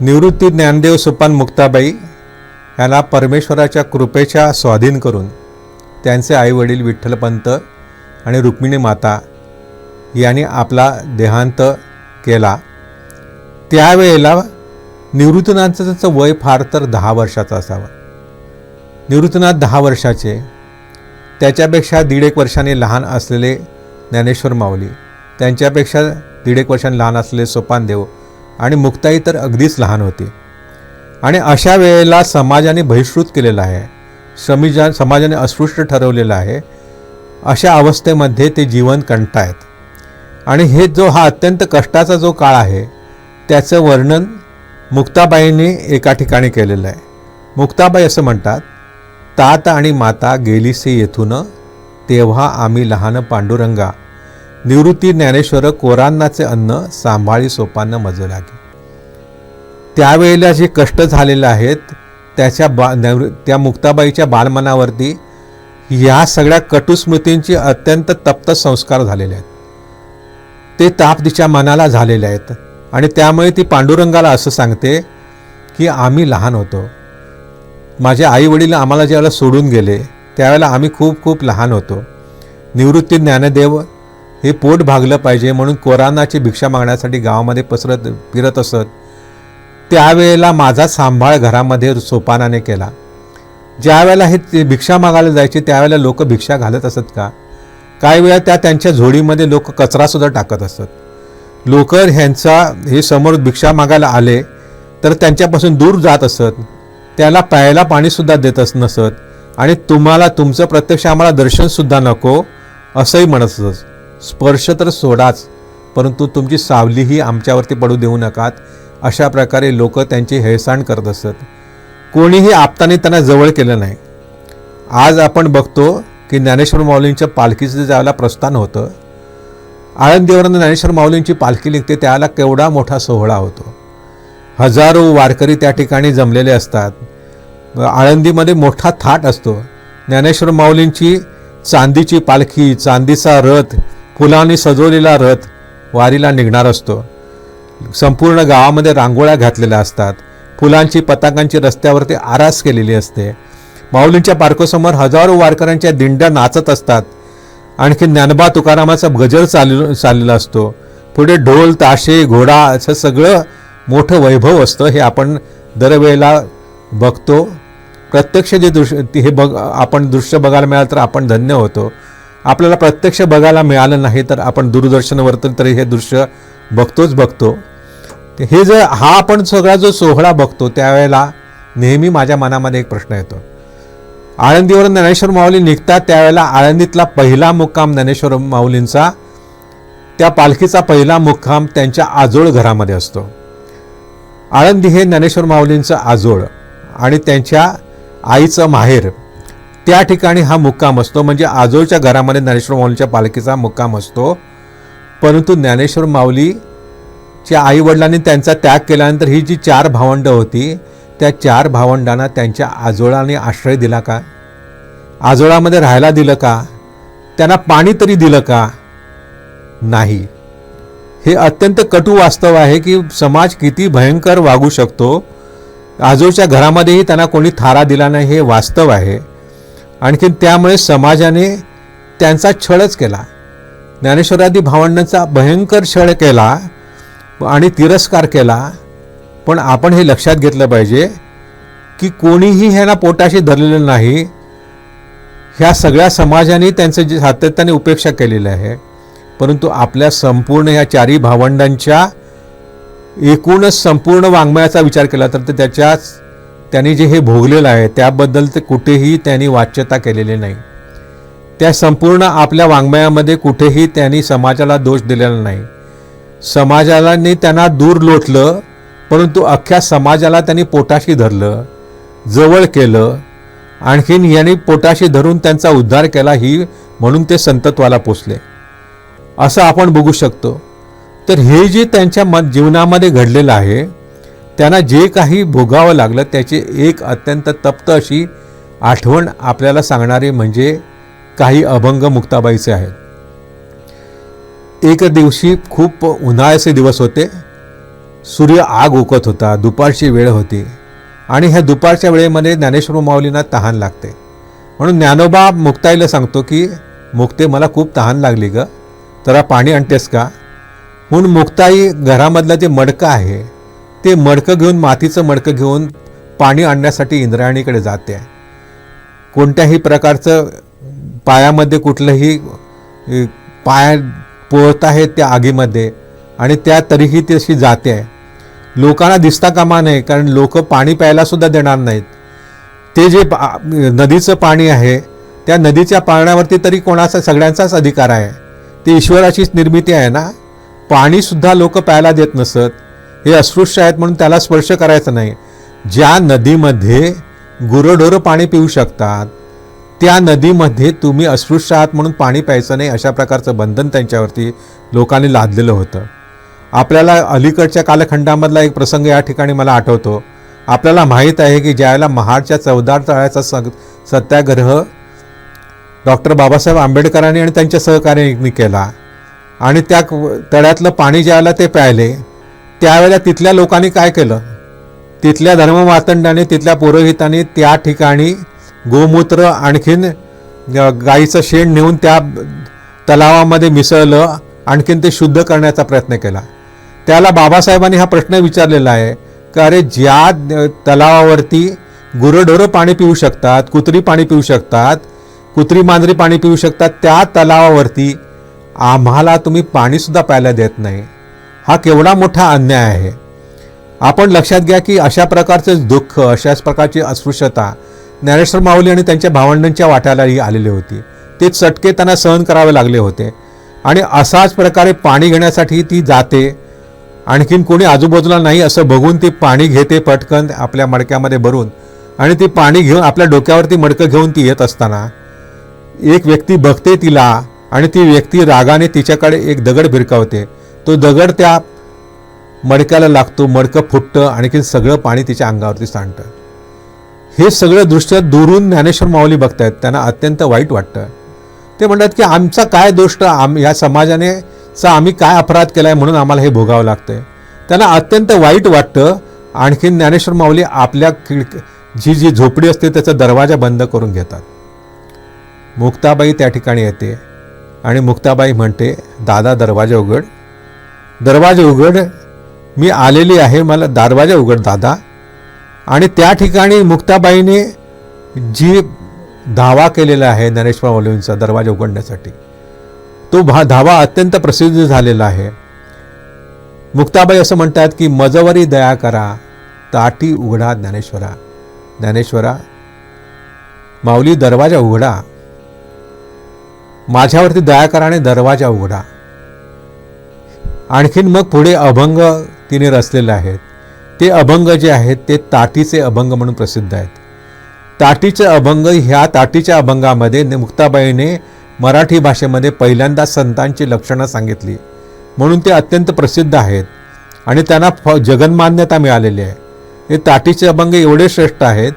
निवृत्ती ज्ञानदेव सोपान मुक्ताबाई यांना परमेश्वराच्या कृपेच्या स्वाधीन करून त्यांचे आईवडील विठ्ठलपंत आणि रुक्मिणी माता यांनी आपला देहांत केला. त्यावेळेला निवृत्तनाथचं त्याचं वय फार तर दहा वर्षाचं असावं. निवृत्तनाथ दहा वर्षाचे त्याच्यापेक्षा दीड एक वर्षाने लहान असलेले ज्ञानेश्वर माऊली त्यांच्यापेक्षा दीड एक वर्षाने लहान असलेले सोपानदेव आणि मुक्ताई तर अगदीच लहान होती. आणि अशा वेळेला समाजाने बहिष्कृत केलेलं आहे. समीजा समाजाने अस्पृश्य ठरवलेलं आहे. अशा अवस्थेमध्ये ते जीवन कंटायत आणि हे जो हा अत्यंत कष्टाचा जो काळ आहे त्याचं वर्णन मुक्ताबाईंनी एका ठिकाणी केलेलं आहे. मुक्ताबाई असं म्हणतात तात आणि माता गेलीसे येथून तेव्हा आम्ही लहान पांडुरंगा निवृत्ती ज्ञानेश्वर कोरांनाचे अन्न सांभाळी सोपानं मज लागे त्यावेळेला जे कष्ट झालेले आहेत त्याच्या बा नैवृ त्या मुक्ताबाईच्या बालमनावरती ह्या सगळ्या कटुस्मृतींचे अत्यंत तप्त संस्कार झालेले आहेत. ते ताप तिच्या मनाला झालेले आहेत आणि त्यामुळे ती पांडुरंगाला असं सांगते की आम्ही लहान होतो. माझे आई वडील आम्हाला ज्यावेळेला सोडून गेले त्यावेळेला आम्ही खूप खूप लहान होतो. निवृत्ती ज्ञानदेव हे पोट भागलं पाहिजे म्हणून कोरानाची भिक्षा मागण्यासाठी गावामध्ये पसरत फिरत असत. त्यावेळेला माझा सांभाळ घरामध्ये सोपानाने केला. ज्यावेळेला हे ते भिक्षा मागायला जायचे त्यावेळेला लोक भिक्षा घालत असत का? काही वेळा त्या त्यांच्या झोडीमध्ये लोक कचरासुद्धा टाकत असत. लोक ह्यांचा हे समोर भिक्षा मागायला आले तर त्यांच्यापासून दूर जात असत. त्याला प्यायला पाणीसुद्धा देत अस नसत. आणि तुम्हाला तुमचं प्रत्यक्ष आम्हाला दर्शनसुद्धा नको असंही म्हणत असत. स्पर्श तर सोडाच परंतु तुमची सावलीही आमच्यावरती पडू देऊ नकात अशा प्रकारे लोक त्यांची हेळसांड करत असत. कोणीही आपताने त्यांना जवळ केलं नाही. आज आपण बघतो की ज्ञानेश्वर माऊलींच्या पालखीचं ज्यावेळेला प्रस्थान होतं आळंदीवरून ज्ञानेश्वर माऊलींची पालखी निघते त्याला केवढा मोठा सोहळा होतो. हजारो वारकरी त्या ठिकाणी जमलेले असतात. आळंदीमध्ये मोठा थाट असतो. ज्ञानेश्वर माऊलींची चांदीची पालखी चांदीचा रथ फुलांनी सजवलेला रथ वारीला निघणार असतो. संपूर्ण गावामध्ये रांगोळ्या घातलेल्या असतात. फुलांची पताकांची रस्त्यावरती आरास केलेली असते. माऊलींच्या पार्कोसमोर हजारो वारकऱ्यांच्या दिंड्या नाचत असतात. आणखी ज्ञानबा तुकारामाचा गजर चालू चाललेला असतो. पुढे ढोल ताशे घोडा असं सगळं मोठं वैभव असतं हे आपण दरवेळेला बघतो. प्रत्यक्ष जे दृश्य ते हे बघ आपण दृश्य बघायला मिळालं तर आपण धन्य होतो. आपल्याला प्रत्यक्ष बघायला मिळालं नाही तर आपण दूरदर्शनवर तरी हे दृश्य बघतोच बघतो. हे जर हा आपण सगळा जो सोहळा बघतो त्यावेळेला नेहमी माझ्या मनामध्ये एक प्रश्न येतो. आळंदीवरून ज्ञानेश्वर माऊली निघतात त्यावेळेला आळंदीतला पहिला मुक्काम ज्ञानेश्वर माऊलींचा त्या पालखीचा पहिला मुक्काम त्यांच्या आजोळ घरामध्ये असतो. आळंदी हे ज्ञानेश्वर माऊलींचं आजोळ आणि त्यांच्या आईचं माहेर. त्या ठिकाणी हा मुक्काम असतो. म्हणजे आजोळच्या घरामध्ये ज्ञानेश्वर माऊलीच्या पालखीचा मुक्काम असतो. परंतु ज्ञानेश्वर माऊलीच्या आईवडिलांनी त्यांचा त्याग केल्यानंतर ही जी चार भावंडं होती त्या चार भावंडांना त्यांच्या आजोळाने आश्रय दिला का? आजोळामध्ये राहायला दिलं का? त्यांना पाणी तरी दिलं का? नाही. हे अत्यंत कटू वास्तव आहे की समाज किती भयंकर वागू शकतो. आजोळच्या घरामध्येही त्यांना कोणी थारा दिला नाही हे वास्तव आहे. आणखी त्यामुळे समाजाने त्यांचा छळच केला. ज्ञानेश्वरादी भावंडांचा भयंकर छळ केला आणि तिरस्कार केला. पण आपण हे लक्षात घेतलं पाहिजे की कोणीही ह्यांना पोटाशी धरलेलं नाही. ह्या सगळ्या समाजाने त्यांचं जे सातत्याने उपेक्षा केलेली आहे. परंतु आपल्या संपूर्ण ह्या चारी भावंडांच्या एकूणच संपूर्ण वाङ्मयाचा विचार केला तर ते त्याच्याच त्यांनी जे हे भोगलेलं आहे त्याबद्दल ते कुठेही त्यांनी वाच्यता केलेली नाही. त्या संपूर्ण आपल्या वाङ्मयामध्ये कुठेही त्यांनी समाजाला दोष दिलेला नाही. समाजाला त्यांना दूर लोटलं परंतु अख्ख्या समाजाला त्यांनी पोटाशी धरलं जवळ केलं. आणखीन यांनी पोटाशी धरून त्यांचा उद्धार केला ही म्हणून ते संतत्वाला पोचले. असं आपण बघू शकतो. तर हे जे त्यांच्या मन जीवनामध्ये घडलेलं आहे त्यांना जे काही भोगावं लागलं त्याची एक अत्यंत तप्त अशी आठवण आपल्याला सांगणारी म्हणजे काही अभंग मुक्ताबाईचे आहेत. एक दिवशी खूप उन्हाळ्याचे दिवस होते. सूर्य आग ओकत होता दुपारची वेळ होती आणि ह्या दुपारच्या वेळेमध्ये ज्ञानेश्वर माऊलींना तहान लागते. म्हणून ज्ञानोबा मुक्ताईला सांगतो की मुक्ते मला खूप तहान लागली ग. जरा पाणी आणतेस का? म्हणून मुक्ताई घरामधलं जे मडकं आहे ते मडकं घेऊन मातीचं मडकं घेऊन पाणी आणण्यासाठी इंद्रायणीकडे जाते. कोणत्याही प्रकारचं पायामध्ये कुठलंही पाय पोळत आहे त्या आगीमध्ये आणि त्या तरीही ती अशी जाते. आहे लोकांना दिसता कामा नये कारण लोक पाणी प्यायलासुद्धा देणार नाहीत. ते जे नदीचं पाणी आहे त्या नदीच्या पाण्यावरती तरी कोणाचा सगळ्यांचाच अधिकार आहे. ती ईश्वराचीच निर्मिती आहे ना? पाणीसुद्धा लोक प्यायला देत नसत. हे अस्पृश्य आहेत म्हणून त्याला स्पर्श करायचा नाही. ज्या नदीमध्ये गुरंढोरं पाणी पिऊ शकतात त्या नदीमध्ये तुम्ही अस्पृश्य आहात म्हणून पाणी प्यायचं नाही अशा प्रकारचं बंधन त्यांच्यावरती लोकांनी लादलेलं होतं. आपल्याला अलीकडच्या कालखंडामधला एक प्रसंग या ठिकाणी मला आठवतो. आपल्याला माहीत आहे की ज्यावेळेला महाडच्या चौदार तळ्याचा स सत्याग्रह डॉक्टर बाबासाहेब आंबेडकरांनी आणि त्यांच्या सहकार्यांनी केला आणि त्या तळ्यातलं पाणी ज्यावेळेला ते प्यायले त्यावेळेला तिथल्या लोकांनी काय केलं? तिथल्या धर्ममातंडाने तिथल्या पुरोहितांनी त्या ठिकाणी गोमूत्र आणखीन गाईचं शेण नेऊन त्या तलावामध्ये मिसळलं आणखीन ते शुद्ध करण्याचा प्रयत्न केला. त्याला बाबासाहेबांनी हा प्रश्न विचारलेला आहे की अरे ज्या तलावावरती गुरंढोरं पाणी पिऊ शकतात कुत्री पाणी पिऊ शकतात कुत्री मांजरी पाणी पिऊ शकतात त्या तलावावरती आम्हाला तुम्ही पाणीसुद्धा प्यायला देत नाही. हा केवढा मोठा अन्याय आहे. आपण लक्षात घ्या की अशा प्रकारचं दुःख अशाच प्रकारची अस्पृश्यता ज्ञानेश्वर माऊली आणि त्यांच्या भावंडांच्या वाट्यालाही आलेली होती. ते चटके त्यांना सहन करावे लागले होते आणि असाच प्रकारे पाणी घेण्यासाठी ती जाते. आणखीन कोणी आजूबाजूला नाही असं बघून ती पाणी घेते पटकन आपल्या मडक्यामध्ये भरून आणि ती पाणी घेऊन आपल्या डोक्यावरती मडकं घेऊन ती येत असताना एक व्यक्ती बघते तिला आणि ती व्यक्ती रागाने तिच्याकडे एक दगड भिरकावते. तो दगड त्या मडक्याला लागतो मडकं फुटतं आणखी सगळं पाणी तिच्या अंगावरती सांडतं. हे सगळं दृश्य दुरून ज्ञानेश्वर माऊली बघतायत. त्यांना अत्यंत वाईट वाटतं. ते म्हणतात की आमचा काय दोष आम या समाजाने चा आम्ही काय अपराध केला आहे म्हणून आम्हाला हे भोगावं लागतंय. त्यांना अत्यंत वाईट वाटतं. आणखीन ज्ञानेश्वर माऊली आपल्या खिडक जी जी झोपडी असते त्याचा दरवाजा बंद करून घेतात. मुक्ताबाई त्या ठिकाणी येते आणि मुक्ताबाई म्हणते दादा दरवाजा उघड. दरवाजा उघड. मी आलेली आहे मला दरवाजा उघड दादा. आणि त्या ठिकाणी मुक्ताबाईने जी धावा केलेला आहे ज्ञानेश्वर माऊलींचा दरवाजा उघडण्यासाठी तो भा धावा अत्यंत प्रसिद्ध झालेला आहे. मुक्ताबाई असं म्हणतात की मजवरी दया करा ताटी उघडा ज्ञानेश्वरा. ज्ञानेश्वरा माऊली दरवाजा उघडा. माझ्यावरती दया करा आणि दरवाजा उघडा. आणखीन मग पुढे अभंग तिने रचलेले आहेत. ते अभंग जे आहेत ते ताटीचे अभंग म्हणून प्रसिद्ध आहेत. ताटीचे अभंग ह्या ताटीच्या अभंगामध्ये मुक्ताबाईने मराठी भाषेमध्ये पहिल्यांदा संतांची लक्षणं सांगितली. म्हणून ते अत्यंत प्रसिद्ध आहेत आणि त्यांना फ जगनमान्यता मिळालेली आहे. हे ताटीचे अभंग एवढे श्रेष्ठ आहेत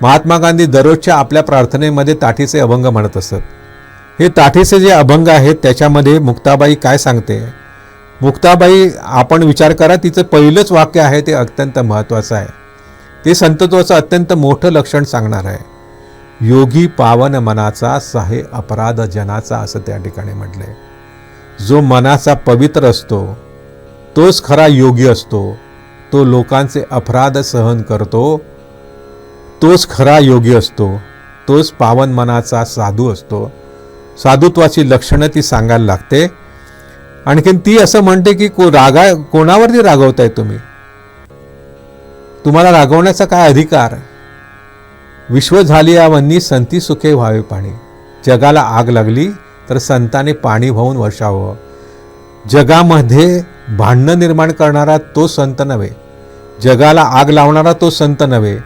महात्मा गांधी दररोजच्या आपल्या प्रार्थनेमध्ये ताटीचे अभंग म्हणत असत. हे ताटीचे जे अभंग आहेत त्याच्यामध्ये मुक्ताबाई काय सांगते? मुक्ताबाई आपण विचार करा तिचं पहिलंच वाक्य आहे ते अत्यंत महत्त्वाचं आहे. ते संतत्वाचं अत्यंत मोठं लक्षण सांगणार आहे. योगी पावन मनाचा सहे अपराध जनाचा असं त्या ठिकाणी म्हटलंय. जो मनाचा पवित्र असतो तोच खरा योगी असतो तो लोकांचे अपराध सहन करतो तोच खरा योगी असतो तोच पावन मनाचा साधू असतो. साधुत्वाची लक्षणं ती सांगायला लागते. आणखीन ती असं म्हणते की को रागा कोणावरती रागवताय तुम्ही? तुम्हाला रागवण्याचा काय अधिकार? विश्व झाली यावन्नी संती सुखे व्हावे पाणी. जगाला आग लागली तर संताने पाणी वाहून वर्षावं. जगामध्ये भांडणं निर्माण करणारा तो संत नव्हे. जगाला आग लावणारा तो संत नव्हे.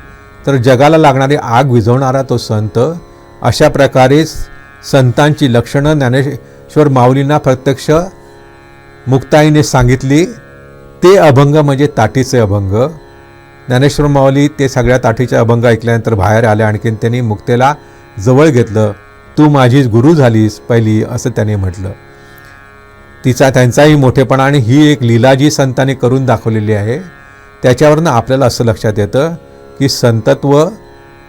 तर जगाला लागणारी आग विझवणारा तो संत अशा प्रकारे संतांची लक्षणं ज्ञानेश्वर माऊलींना प्रत्यक्ष मुक्ताईने सांगितली ते अभंग म्हणजे ताटीचे अभंग. ज्ञानेश्वर माऊली ते सगळ्या ताटीचे अभंग ऐकल्यानंतर बाहेर आले आणखीन त्यांनी मुक्तेला जवळ घेतलं तू माझी गुरु झालीस पहिली असं त्याने म्हटलं. तिचा त्यांचाही मोठेपणा आणि ही एक लीला जी संतांनी करून दाखवलेली आहे त्याच्यावरनं आपल्याला असं लक्षात येतं की संतत्व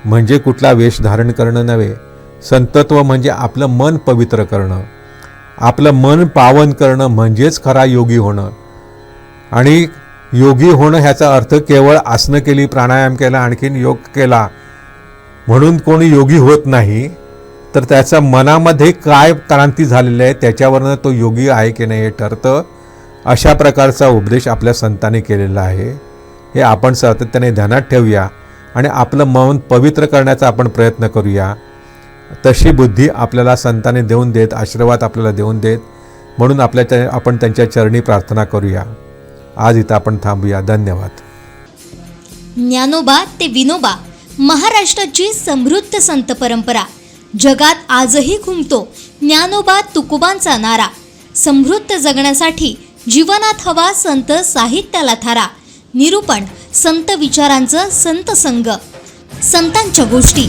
म्हणजे कुठला वेश धारण करणं नव्हे. संतत्व म्हणजे आपलं मन पवित्र करणं. आपलं मन पावन करणं म्हणजेच खरा योगी होणं. आणि योगी होणं ह्याचा अर्थ केवळ आसनं केली प्राणायाम केला आणखीन योग केला म्हणून कोणी योगी होत नाही तर त्याचा मनामध्ये काय क्रांती झालेली आहे त्याच्यावरनं तो योगी आहे की नाही हे ठरतं अशा प्रकारचा उपदेश आपल्या संतांनी केलेला आहे. हे आपण सातत्याने ध्यानात ठेवूया आणि आपलं मन पवित्र करण्याचा आपण प्रयत्न करूया. तशी बुद्धी आपल्याला संतांनी देऊन देत आशीर्वाद आपल्याला देऊन देत म्हणून आपल्या आपण त्यांच्या चरणी प्रार्थना करूया. आज इथं आपण थांबूया. धन्यवाद. ज्ञानोबा ते विनोबा महाराष्ट्राची समृद्ध संत परंपरा. जगात आजही घुमतो ज्ञानोबा तुकोबांचा नारा. समृद्ध जगण्यासाठी जीवनात हवा संत साहित्याला थारा. निरूपण संत विचारांचं संत संग संतांच्या गोष्टी.